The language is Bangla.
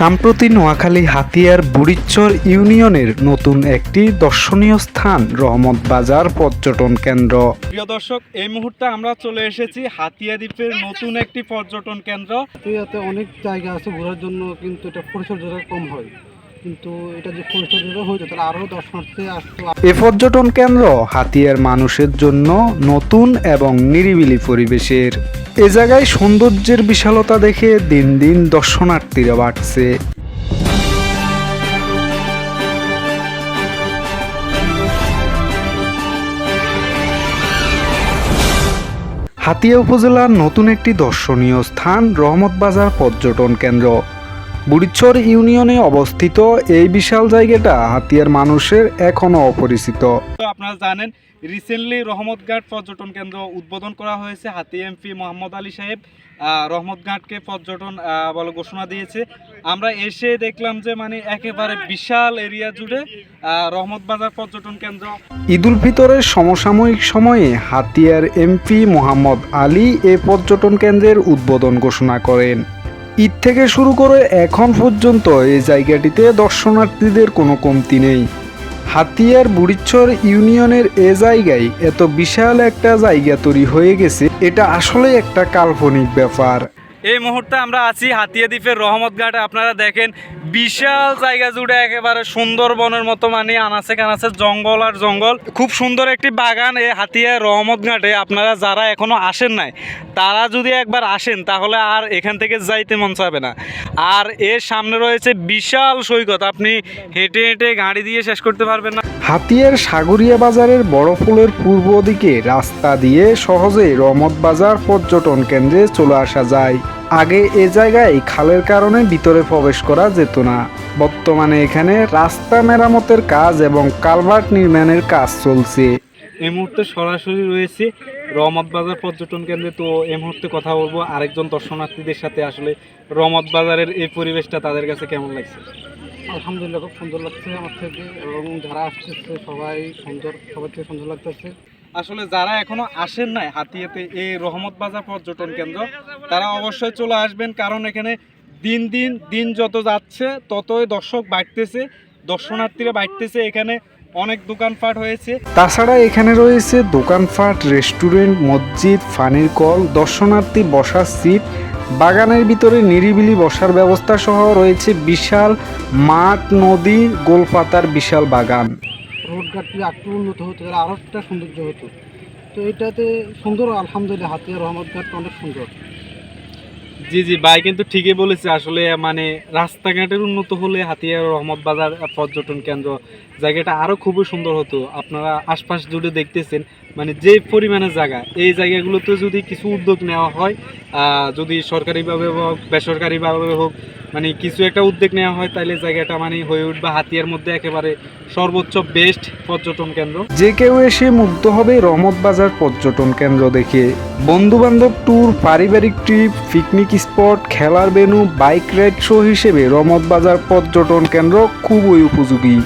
সাম্প্রতি নোয়াখালী হাতিয়ার বুড়িচ্চর ইউনিয়নের নতুন একটি দর্শনীয় স্থান রহমত বাজার পর্যটন কেন্দ্র। প্রিয় দর্শক এই মুহূর্তে আমরা চলে এসেছি হাতিয়া দ্বীপের নতুন একটি পর্যটন কেন্দ্র। ইয়াতে অনেক জায়গা আছে ঘোরার জন্য কিন্তু এটা পরিচর্যা কম হয়। কিন্তু এটা যে পরিচর্যা হইতো তাহলে আরও দর্শনার্থী আসতো এ পর্যটন কেন্দ্র হাতিয়ার মানুষের জন্য নতুন এবং নিরিবিলি পরিবেশের। এ জায়গায় সৌন্দর্যের বিশালতা দেখে দিন দিন দর্শনার্থীরা বাড়ছে। হাতিয়া উপজেলার নতুন একটি দর্শনীয় স্থান রহমত বাজার পর্যটন কেন্দ্র। বুড়িচ্চর ইউনিয়নে অবস্থিত এই বিশাল জায়গাটা হাতিয়ার মানুষের এখনও অপরিচিত। আপনারা জানেন রিসেন্টলি রহমতঘাট পর্যটন কেন্দ্র উদ্বোধন করা হয়েছে হাতি এমপি মোহাম্মদ আলী সাহেব। রহমতঘাটকে পর্যটন বলে ঘোষণা দিয়েছে। আমরা এসে দেখলাম যে মানে একেবারে বিশাল এরিয়া জুড়ে রহমত বাজার পর্যটন কেন্দ্র। ঈদুল ফিতরের সমসাময়িক সময়ে হাতিয়ার এমপি মোহাম্মদ আলী এ পর্যটন কেন্দ্রের উদ্বোধন ঘোষণা করেন। ঈদ থেকে শুরু করে এখন পর্যন্ত এই জায়গাটিতে দর্শনার্থীদের কোনো কমতি নেই। হাতিয়ার বুড়িচ্ছর ইউনিয়নের এ জায়গায় এত বিশাল একটা জায়গা তৈরি হয়ে গেছে, এটা আসলে একটা কাল্পনিক ব্যাপার। এই মুহূর্তে আমরা আছি হাতিয়া দ্বীপের রহমত ঘাটে। আপনারা দেখেন, বিশাল জায়গা জুড়ে একেবারে সুন্দরবনের মতো মানে আনাচে কানাচে জঙ্গল আর জঙ্গল। খুব সুন্দর একটি বাগান এই হাতিয়া রহমত ঘাটে। আপনারা যারা এখনও আসেন নাই, তারা যদি একবার আসেন, তাহলে আর এখান থেকে যাইতে মন চাবে না। আর এর সামনে রয়েছে বিশাল সৈকত। আপনি হেঁটে হেঁটে গাড়ি দিয়ে শেষ করতে পারবেন না। হাতিয়ার সাগরিয়া বাজারের বড় ফুলের পূর্ব দিকে রাস্তা দিয়ে সহজে রহমত বাজার পর্যটন কেন্দ্রে চলে আসা যায়। আগে এ জায়গায় খালের কারণে ভিতরে প্রবেশ করা যেত না। বর্তমানে এখানে রাস্তা মেরামতের কাজ এবং কালভার্ট নির্মাণের কাজ চলছে। এই মুহূর্তে সরাসরি রয়েছে রহমত বাজার পর্যটন কেন্দ্রে। তো এই মুহূর্তে কথা বলব আরেকজন দর্শনার্থীদের সাথে আসলে রহমত বাজারের এই পরিবেশটা তাদের কাছে কেমন লাগছে? আলহামদুলিল্লাহ, খুব সুন্দর লাগছে আমার থেকে এবং যারা আসতেছে সবাই সুন্দর, সবার থেকে সুন্দর লাগতেছে। আসলে যারা এখনও আসেন নাই হাতিয়াতে এই রহমত বাজার পর্যটন কেন্দ্র, তারা অবশ্যই চলে আসবেন কারণ এখানে দিন দিন দিন যত যাচ্ছে ততই দর্শক বাড়তেছে, দর্শনার্থীরা বাড়তেছে, এখানে অনেক দোকানপাট হয়েছে। তাছাড়া এখানে রয়েছে দোকানপাট, রেস্টুরেন্ট, মসজিদ, ফানির কল, দর্শনার্থী বসার সিট বাগানের ভিতরে নিরিবিলি বসার ব্যবস্থা সহ রয়েছে বিশাল মাঠ নদী গোলপাতার বিশাল বাগান। রোডঘাটটি একটু উন্নত হতো তাহলে আরও একটা সৌন্দর্য হতো। তো এটাতে সুন্দর আলহামদুলিল্লাহ হাতিয়া রহমত ঘাটটা অনেক সুন্দর। জি জি ভাই কিন্তু ঠিকই বলেছে আসলে মানে রাস্তাঘাটের উন্নত হলে হাতিয়া রহমত বাজার পর্যটন কেন্দ্র জায়গাটা আরও খুবই সুন্দর হতো। আপনারা আশপাশ জুড়ে দেখতেছেন মানে যে পরিমাণে জায়গা, এই জায়গাগুলোতে যদি কিছু উদ্যোগ নেওয়া হয় যদি সরকারিভাবে হোক, বেসরকারিভাবে হোক মানে কিছু একটা উদ্যোগ নেওয়া হয় তাহলে জায়গাটা মানে হয়ে উঠবে হাতিয়ার মধ্যে একেবারে সর্বোচ্চ বেস্ট পর্যটন কেন্দ্র। যে কেউ এসে মুগ্ধ হবে রহমত বাজার পর্যটন কেন্দ্র দেখে। বন্ধু বান্ধব ট্যুর, পারিবারিক ট্রিপ, পিকনিক স্পট, খেলার ভেন্যু, বাইক রাইড শো হিসেবে রহমত বাজার পর্যটন কেন্দ্র খুবই উপযোগী।